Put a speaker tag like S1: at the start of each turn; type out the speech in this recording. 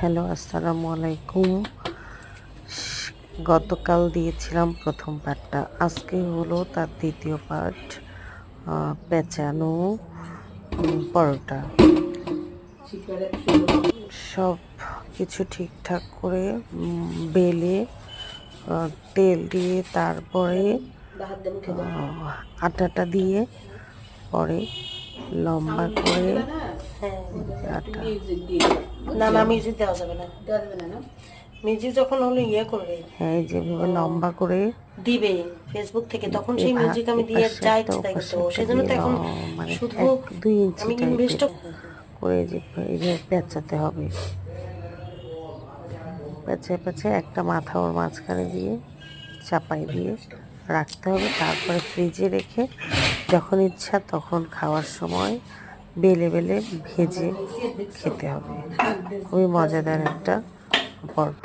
S1: Hello, আসসালামু আলাইকুম। গতকাল দিয়েছিলাম প্রথম পার্টটা আজকে হলো তার দ্বিতীয় পার্ট পেঁচানো পরোটা। সব কিছু ঠিকঠাক করে বেলে তেল দিয়ে তারপরে আটাটা দিয়ে পরে লম্বা করে
S2: না না মিউজিক দেওয়া যাবে না। মিউজিক যখন হলো ইয়ে করবে।
S1: হ্যাঁ যেভাবে লম্বা করে
S2: দিবে ফেসবুক থেকে। তখন সেই মিউজিক আমি দিয়ে
S1: এপাশে
S2: যা ইচ্ছে তাই করতে পারব সেজন্য তো এখন
S1: মানে
S2: শুধু
S1: দুই ইঞ্চি
S2: আমি
S1: টাইপের
S2: ইনভেস্ট
S1: করে যে এই যে পেঁচাতে হবে। পেঁচে পেঁচে একটা মাথা ওর মাঝখানে দিয়ে চাপাই দিয়ে রাখতে হবে। তারপরে ফ্রিজে রেখে যখন ইচ্ছা তখন খাওয়ার সময় বেলে বেলে ভেজে খেতে হবে। খুবই মজাদার একটা পরোটা।